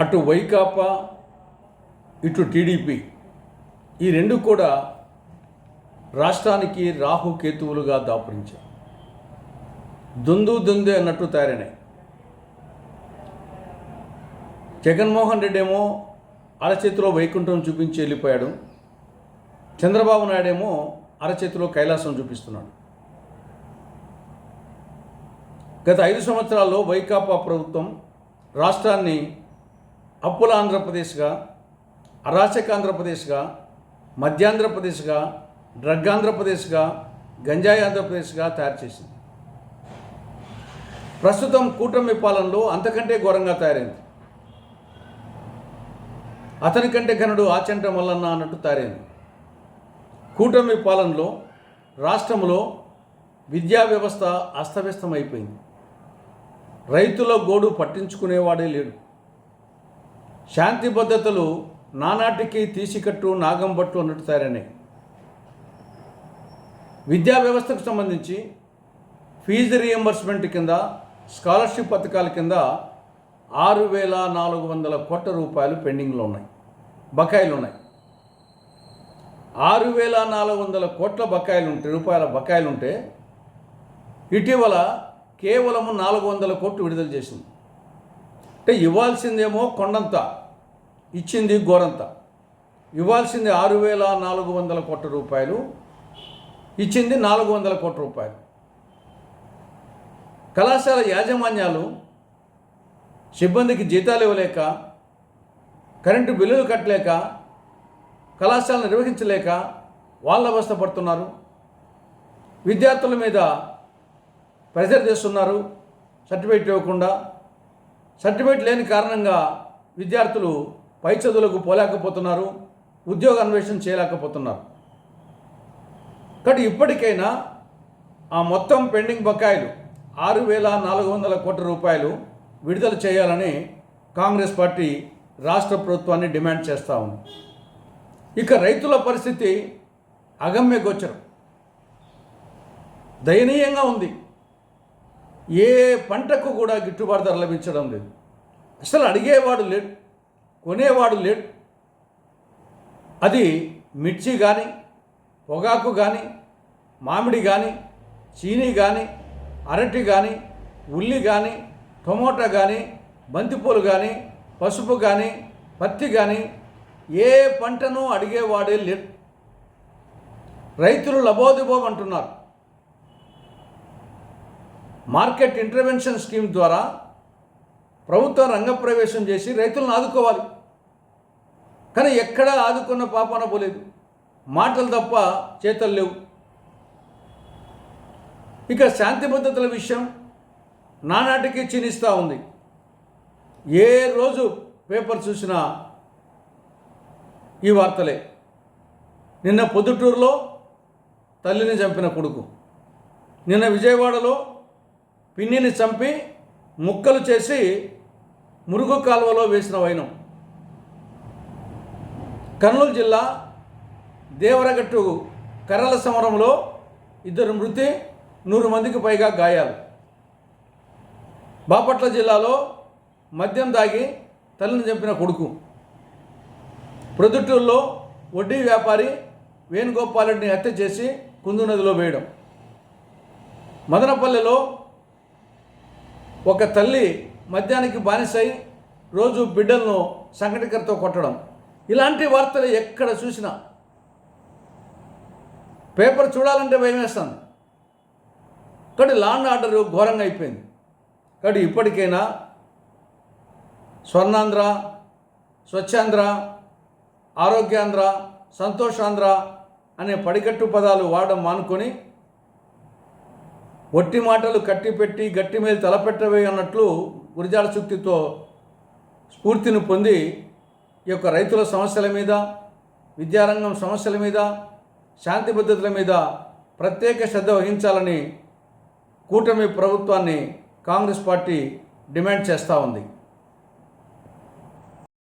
అటు వైకాపా ఇటు టీడీపీ. ఈ రెండు కూడా రాష్ట్రానికి రాహు కేతువులుగా దాపురించాయి. దుందు దుందే అన్నట్టు తయారైనాయి. జగన్మోహన్ రెడ్డి ఏమో అరచేతిలో వైకుంఠం చూపించి వెళ్ళిపోయాడు. చంద్రబాబు నాయుడు ఏమో అరచేతిలో కైలాసం చూపిస్తున్నాడు. గత ఐదు సంవత్సరాల్లో వైకాపా ప్రభుత్వం రాష్ట్రాన్ని అప్పుల ఆంధ్రప్రదేశ్గా అరాచక ఆంధ్రప్రదేశ్గా మధ్యాంధ్రప్రదేశ్గా డ్రగ్ ఆంధ్రప్రదేశ్గా గంజాయి ఆంధ్రప్రదేశ్గా తయారు చేసింది. ప్రస్తుతం కూటమి పాలనలో అంతకంటే ఘోరంగా తయారైంది. అతని కంటే ఘనుడు ఆచంట మల్లన్న అన్నట్టు తయారైంది. కూటమి పాలనలో రాష్ట్రంలో విద్యా వ్యవస్థ అస్తవ్యస్తమైపోయింది. రైతుల గోడు పట్టించుకునేవాడే లేడు. శాంతి భద్రతలు నానాటికి తీసికట్టు నాగంబట్టు అన్నట్టు తయారైనాయి. విద్యా వ్యవస్థకు సంబంధించి ఫీజు రియంబర్స్మెంట్ కింద స్కాలర్షిప్ పథకాల కింద ఆరు వేల నాలుగు వందల కోట్ల రూపాయలు పెండింగ్లో ఉన్నాయి. బకాయిలు ఉన్నాయి. ఆరు వేల నాలుగు వందల కోట్ల బకాయిలు ఉంటే రూపాయల బకాయిలు ఉంటే ఇటీవల కేవలము నాలుగు వందల కోట్లు విడుదల చేసింది. అంటే ఇవ్వాల్సిందేమో కొండంత. ఇచ్చింది గోరంత. ఇవ్వాల్సింది ఆరు వేల నాలుగు వందల కోట్ల రూపాయలు. ఇచ్చింది నాలుగు వందల కోట్ల రూపాయలు. కళాశాల యాజమాన్యాలు సిబ్బందికి జీతాలు ఇవ్వలేక కరెంటు బిల్లులు కట్టలేక కళాశాలను నిర్వహించలేక వాళ్ళ అవస్థ పడుతున్నారు. విద్యార్థుల మీద ప్రెజర్ చేస్తున్నారు. సర్టిఫికేట్ ఇవ్వకుండా. సర్టిఫికేట్ లేని కారణంగా విద్యార్థులు పై చదువులకు పోలేకపోతున్నారు ఉద్యోగ అన్వేషణ చేయలేకపోతున్నారు. కాబట్టి ఇప్పటికైనా ఆ మొత్తం పెండింగ్ బకాయిలు ఆరు వేల నాలుగు వందల కోట్ల రూపాయలు విడుదల చేయాలని కాంగ్రెస్ పార్టీ రాష్ట్ర ప్రభుత్వాన్ని డిమాండ్ చేస్తూ ఉంది. ఇక రైతుల పరిస్థితి అగమ్య గోచరం. దయనీయంగా ఉంది. ఏ పంటకు కూడా గిట్టుబాటు ధర లభించడం లేదు. అసలు అడిగేవాడు లేడు. కొనేవాడు లేడు. అది మిర్చి కానీ పొగాకు కానీ మామిడి కానీ చీనీ కానీ అరటి కానీ ఉల్లి కానీ టమోటా కానీ బంతిపూలు కానీ పసుపు కానీ పత్తి కానీ ఏ పంటను అడిగేవాడే లేడు. రైతులు లబోదిబోం అంటున్నారు. మార్కెట్ ఇంటర్వెన్షన్ స్కీమ్ ద్వారా ప్రభుత్వం రంగప్రవేశం చేసి రైతులను ఆదుకోవాలి. కానీ ఎక్కడా ఆదుకున్న పాప పోలేదు. మాటలు తప్ప చేతలు లేవు. ఇక శాంతి భద్రతల విషయం నానాటికి క్షీణిస్తూ ఉంది. ఏ రోజు పేపర్ చూసినా ఈ వార్తలే. నిన్న పొద్దుటూరులో తల్లిని చంపిన కొడుకు. నిన్న విజయవాడలో పిన్నిని చంపి ముక్కలు చేసి మురుగు కాలువలో వేసిన వైనం. కర్నూలు జిల్లా దేవరగట్టు కర్రల సమరంలో ఇద్దరు మృతి నూరు మందికి పైగా గాయాలు. బాపట్ల జిల్లాలో మద్యం దాగి తల్లిని చంపిన కొడుకు. ప్రొద్దుటూరులో వడ్డీ వ్యాపారి వేణుగోపాలరెడ్డిని హత్య చేసి కుందు నదిలో వేయడం. మదనపల్లెలో ఒక తల్లి మద్యానికి బానిసై రోజు బిడ్డలను సంఘటకర్తో కొట్టడం. ఇలాంటి వార్తలు ఎక్కడ చూసినా. పేపర్ చూడాలంటే భయం వేస్తాను కాబట్టి లాండ్ ఆర్డర్ ఘోరంగా అయిపోయింది. కాబట్టి ఇప్పటికైనా స్వర్ణాంధ్ర స్వచ్ఛాంధ్ర ఆరోగ్యాంధ్ర సంతోషాంధ్ర అనే పడికట్టు పదాలు వాడడం మానుకొని ఒట్టి మాటలు కట్టిపెట్టి గట్టి మీద తలపెట్టవే అన్నట్లు గురిజాల శక్తితో స్ఫూర్తిని పొంది ఈ యొక్క రైతుల సమస్యల మీద విద్యారంగం సమస్యల మీద శాంతి భద్రతల మీద ప్రత్యేక శ్రద్ధ వహించాలని కూటమి ప్రభుత్వాన్ని కాంగ్రెస్ పార్టీ డిమాండ్ చేస్తూ ఉంది.